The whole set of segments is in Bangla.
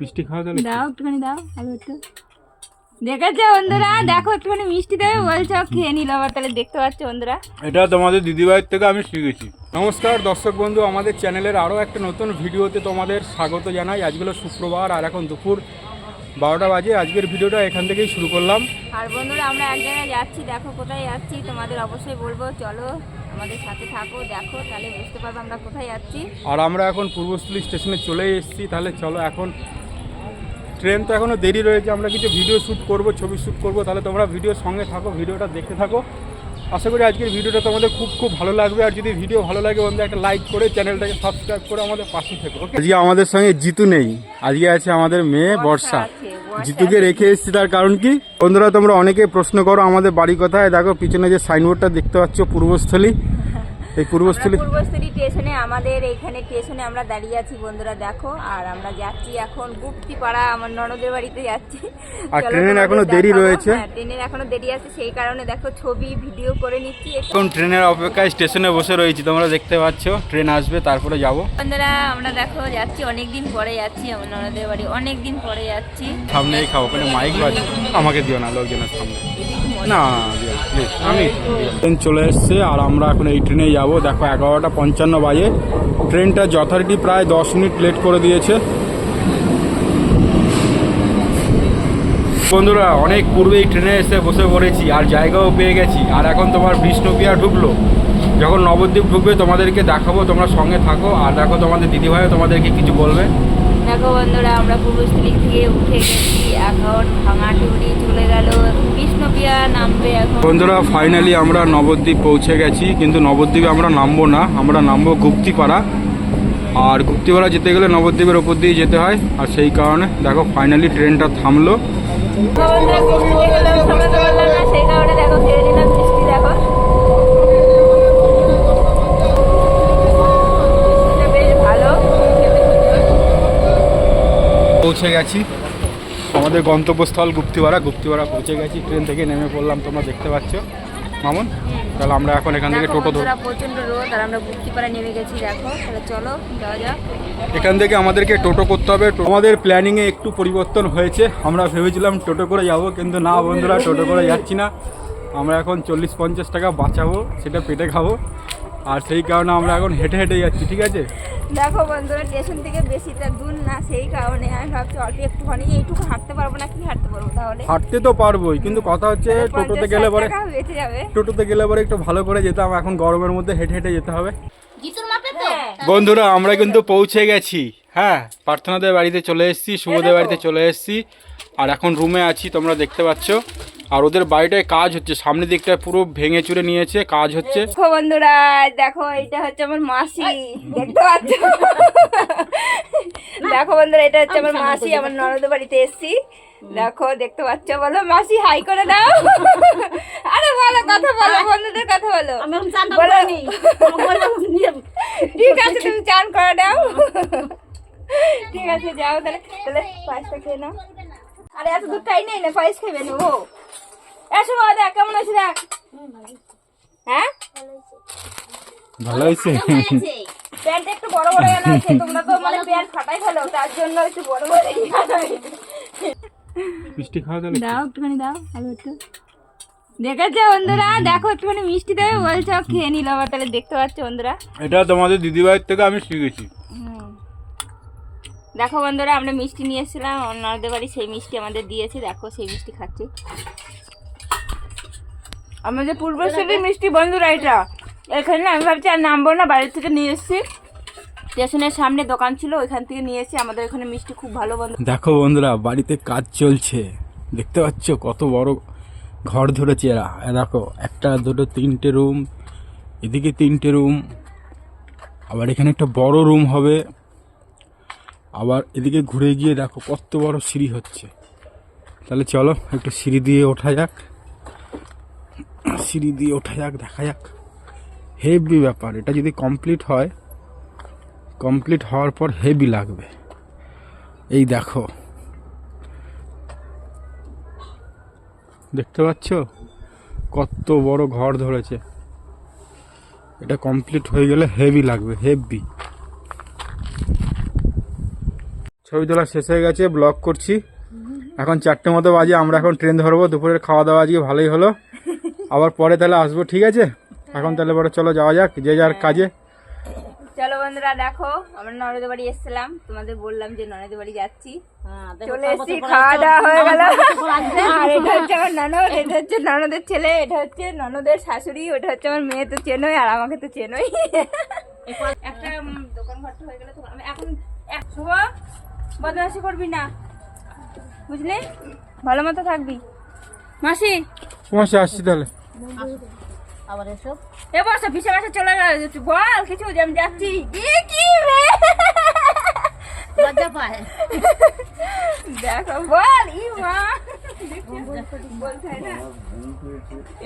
মিষ্টি খাওয়া তাহলে দাও একটুখানি দাও আলু একটু। দেখেছ বন্ধুরা? দেখো একটুখানি মিষ্টি দেবে বলছো খেয়ে নিল আবার তাহলে দেখতে পাচ্ছ বন্ধুরা। এটা তোমাদের দিদিভাইয়ের থেকে আমি শিখেছি। নমস্কার দর্শক বন্ধু আমাদের চ্যানেলের আরও একটা নতুন ভিডিওতে তোমাদের স্বাগত জানাই। আজগুলো শুক্রবার আর এখন দুপুর বারোটা বাজে। আজকের ভিডিওটা এখান থেকেই শুরু করলাম। আর বন্ধুরা আমরা এক জায়গায় যাচ্ছি দেখো কোথায় যাচ্ছি তোমাদের অবশ্যই বলব। চলো আমাদের সাথে থাকো দেখো তাহলে বুঝতে পারব আমরা কোথায় যাচ্ছি। আর আমরা এখন পূর্বস্থলী স্টেশনে চলে এসেছি। তাহলে চলো এখন ট্রেন তো এখনও দেরি রয়েছে আমরা কিছু ভিডিও শ্যুট করব ছবি শ্যুট করব তাহলে তোমরা ভিডিওর সঙ্গে থাকো ভিডিওটা দেখতে থাকো। আশা করি আজকের ভিডিওটা তোমাদের খুব খুব ভালো লাগবে আর যদি ভিডিও ভালো লাগে বন্ধু একটা লাইক করে চ্যানেলটাকে সাবস্ক্রাইব করে আমাদের পাশে থেকো আজকে আমাদের সঙ্গে জিতু নেই আজকে আছে আমাদের মেয়ে বর্ষা বর্ষা। জিতুকে রেখে এসেছি তার কারণ কি? বন্ধুরা তোমরা অনেকে প্রশ্ন করো আমাদের বাড়ি কোথায় দেখো পিছনে যে সাইনবোর্ডটা দেখতে পাচ্ছ পূর্বস্থলী এই পূর্বস্থলী পূর্বস্থলী স্টেশনে আমাদের এইখানে স্টেশনে আমরা দাঁড়িয়ে আছি বন্ধুরা দেখো। আর আমরা যাচ্ছি এখন গুপ্তিপাড়া আমার ননদের বাড়িতে যাচ্ছি। আর ট্রেনের এখনও দেরি রয়েছে। হ্যাঁ, ট্রেনের এখনও দেরি আছে সেই কারণে দেখো ছবি ভিডিও করে নিচ্ছি। এখন ট্রেনের অপেক্ষায় স্টেশনে বসে রয়েছি তোমরা দেখতে পাচ্ছ ট্রেন আসবে তারপরে যাব। বন্ধুরা আমরা দেখো যাচ্ছি অনেক দিন পরে যাচ্ছি আমার ননদের বাড়ি অনেক দিন পরে যাচ্ছি। সামনেই খাও ওখানে মাইক বাজে। আমাকে দিও না লোকজনের সামনে। না আমি ট্রেন চলে এসছে আর আমরা এখন এই ট্রেনে যাব। দেখো, এগারোটা পঞ্চান্ন বাজে। ট্রেনটা যথারীতি প্রায় দশ মিনিট লেট করে দিয়েছে। বন্ধুরা, অনেক পূর্বেই ট্রেনে এসে বসে পড়েছি, আর জায়গাও পেয়ে গেছি। আর এখন তোমার বিষ্ণুপিয়া ঢুকলো। যখন নবদ্বীপ ঢুকবে, তোমাদেরকে দেখাবো, তোমরা সঙ্গে থাকো। আর দেখো, তোমাদের দিদিভাইও তোমাদেরকে কিছু বলবে। দেখো বন্ধুরা আমরা পূর্বস্থলী থেকে উঠে গেছি। এখন ভাঙাটুড়ি চলে গেল। কৃষ্ণপিয়া নামবে এখন। বন্ধুরা ফাইনালি আমরা নবদ্বীপ পৌঁছে গেছি কিন্তু নবদ্বীপে আমরা নামবো না। আমরা নামবো গুপ্তিপাড়া। আর গুপ্তিপাড়া যেতে গেলে নবদ্বীপের ওপর দিয়ে যেতে হয়। আর সেই কারণে দেখো ফাইনালি ট্রেনটা থামলো বন্ধুরা বৃষ্টিতে গেলাম সামলাতে পারলাম না সেই কারণে দেখো ছেড়ে দিলাম বৃষ্টি দেখো এটা বেশ ভালো পৌঁছে গেছি। আমাদের গন্তব্যস্থল গুপ্তিপাড়া। গুপ্তিপাড়া পৌঁছে গেছি ট্রেন থেকে নেমে পড়লাম তোমরা দেখতে পাচ্ছ। মামুন তাহলে আমরা এখন এখান থেকে টোটো বন্ধুরা প্রচণ্ড রোদ আর আমরা গুপ্তিপাড়া নেমে গেছি দেখো। তাহলে চলো যাওয়া যাক। এখান থেকে আমাদেরকে টোটো করতে হবে। আমাদের প্ল্যানিংয়ে একটু পরিবর্তন হয়েছে। আমরা ভেবেছিলাম টোটো করে যাব কিন্তু না বন্ধুরা টোটো করে যাচ্ছি না। আমরা এখন চল্লিশ পঞ্চাশ টাকা বাঁচাবো সেটা পেটে খাব। আর সেই কারণে আমরা এখন হেঁটে হেঁটে যাচ্ছি ঠিক আছে? দেখো বন্ধুরা স্টেশন থেকে বেশিটা দূর না সেই কারণে আমি ভাবছি অল্প একটুখানি এইটুকু হাঁটতে পারব না কি হাঁটতে পারব তাহলে? হাঁটতে তো পারবোই কিন্তু কথা হচ্ছে টোটোতে গেলে পরে টাকা বেঁচে যাবে। টোটোতে গেলে পরে একটু ভালো করে যেতাম এখন গরমের মধ্যে হেঁটে হেঁটে যেতে হবে। হ্যাঁ। বন্ধুরা আমরা কিন্তু পৌঁছে গেছি হ্যাঁ? প্রার্থনাদের বাড়িতে চলে এসেছি শুভদের বাড়িতে চলে এসেছি। আর এখন রুমে আছি তোমরা দেখতে পাচ্ছ। আর ওদের বাড়িটায় কাজ হচ্ছে সামনের দিকটায় পুরো ভেঙে চুরে নিয়েছে কাজ হচ্ছে। দেখো বন্ধুরা দেখো এটা হচ্ছে আমার মাসি দেখতে পাচ্ছ? দেখো বন্ধুরা এটা হচ্ছে আমার মাসি আমার ননদের বাড়িতে এসেছি। দেখো দেখতে পাচ্ছ? বলো মাসি হাই করে দাও। আরে বলো কথা বলো বন্ধুদের কথা বলো। ঠিক আছে তুমি চান করে দাও। ঠিক আছে যাও তাহলে। তাহলে পায়েসটা খেয়ে নাও। আরে এত দূর খাই নেই না পায়েস খাইবে না ও। এসো বাবা দেখ কেমন আছে দেখ। হ্যাঁ? ভালো হয়েছে? হয়েছে। প্যান্ট একটু বড় বড় এনে আছে তোমরা তো মানে প্যান্ট ফাটাই ফেলো তার জন্য একটু বড় বড়। মিষ্টি খাওয়া তাহলে দাও একটুখানি দাও আলু একটু। দেখেছ বন্ধুরা? দেখো একটুখানি মিষ্টি দেবে বলছো খেয়ে নিল আবার তাহলে দেখতে পাচ্ছ বন্ধুরা। এটা তোমাদের দিদিভাইয়ের থেকে আমি শিখেছি। দেখো বন্ধুরা আমরা মিষ্টি নিয়ে এসেছিলাম অন্যদের বাড়ি সেই মিষ্টি আমাদের দিয়েছে দেখো সেই মিষ্টি খাচ্ছি। আমাদের পূর্ব পূর্বস্থলীর মিষ্টি বন্ধুরা এটা। এখানে আমি ভাবছি আর নামবো না বাইরে থেকে নিয়ে এসেছি। স্টেশনের সামনে দোকান ছিল ওইখান থেকে নিয়ে এসেছি আমাদের এখানে মিষ্টি খুব ভালো বন্ধু। দেখো বন্ধুরা বাড়িতে কাজ চলছে। দেখতে পাচ্ছ কত বড় ঘর ধরেছে এরা। দেখো একটা দুটো তিনটে রুম এদিকে তিনটে রুম আবার এখানে একটা বড় রুম হবে। আবার এদিকে ঘুরে গিয়ে দেখো কত বড় সিঁড়ি হচ্ছে। তাহলে চলো, একটু সিঁড়ি দিয়ে ওঠা যাক। সিঁড়ি দিয়ে ওঠা যাক, দেখা যাক। হেভি ব্যাপার, এটা যদি কমপ্লিট হয় কমপ্লিট হওয়ার পর হেভি লাগবে। এই দেখো। দেখতে পাচ্ছ? কত বড় ঘর ধরেছে। এটা কমপ্লিট হয়ে গেলে হেভি লাগবে হেভি ছবি তোলা শেষ হয়ে গেছে ব্লগ করছি। এখন চারটে মতো বাজে আমরা এখন ট্রেন ধরবো দুপুরের খাওয়া দাওয়া আজকে ভালোই হলো। আবার পরে তাহলে আসব ঠিক আছে? এখন তাহলে পরে চলো যাওয়া যাক যে যার কাজে। চলো বন্ধুরা দেখো আমরা ননদের বাড়ি এসেছিলাম। তোমাদের বললাম যে ননদের বাড়ি যাচ্ছি। হ্যাঁ, চলে এসেছি খাওয়া দাওয়া হয়ে গেল। আর এটা হচ্ছে আমার ননদ এটা হচ্ছে ননদের ছেলে এটা হচ্ছে ননদের শাশুড়ি ওটা হচ্ছে আমার মেয়ে তো চেনোই আর আমাকে তো চেনোই। একটা দোকান ঘরটা হয়ে গেলে তো আমি এখন এক বদমাশি করবি না। বুঝলি? ভালো মতো থাকবি। মাসি। মাসি আসছি তাহলে। আবার এসো। এ বসে পিছে পাশে চলে গেল। বল কিছু যে আমি যাচ্ছি। এ কি রে? লজ্জা পায়। দেখো বল।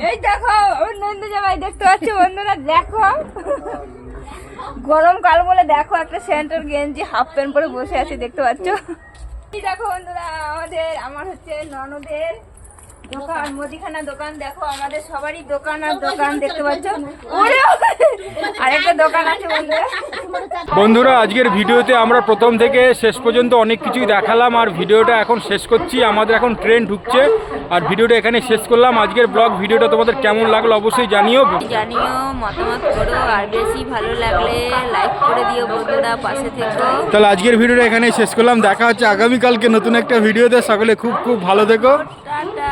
এই দেখো আমার নন্দ জামাই দেখতে পাচ্ছ, বন্ধুরা, দেখো। গরমকাল বলে দেখো একটা সেন্টার গেঞ্জি হাফ প্যান্ট পরে বসে আছে, দেখতে পাচ্ছ? দেখো, বন্ধুরা, আমাদের, আমার হচ্ছে ননদের দোকান, মুদিখানা দোকান, দেখো, আমাদের সবারই দোকান আর দোকান, দেখতে পাচ্ছ? আরেকটা দোকান আছে, বন্ধুরা। বন্ধুরা আজকের ভিডিওতে আমরা প্রথম থেকে শেষ পর্যন্ত অনেক কিছুই দেখালাম আর ভিডিওটা এখন শেষ করছি। আমাদের এখন ট্রেন ঢুকছে আর ভিডিওটা এখানে শেষ করলাম। আজকের ব্লগ ভিডিওটা তোমাদের কেমন লাগল অবশ্যই জানিও। জানিও মতামত করো আর বেশি ভালো লাগলে লাইক করে দিও বন্ধুরা পাশে থেকো। তাহলে আজকের ভিডিওটা এখানে শেষ করলাম। দেখা হচ্ছে আগামীকালকে নতুন একটা ভিডিওতে। সকলে খুব খুব ভালো থেকো। টাটা।